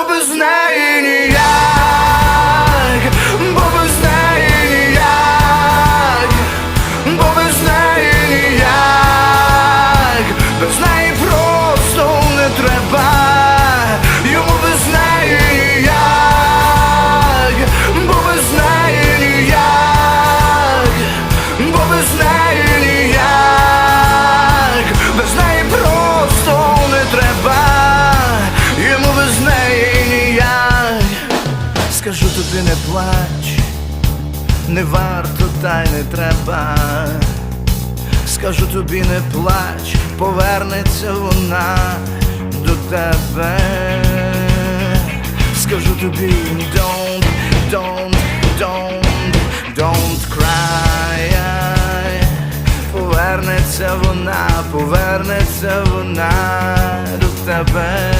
Hopeless night Скажу тобі не плач, не варто та й не треба. Скажу тобі не плач, повернеться вона до тебе. Скажу тобі don't, don't, don't, don't cry Повернеться вона, повернеться вона до тебе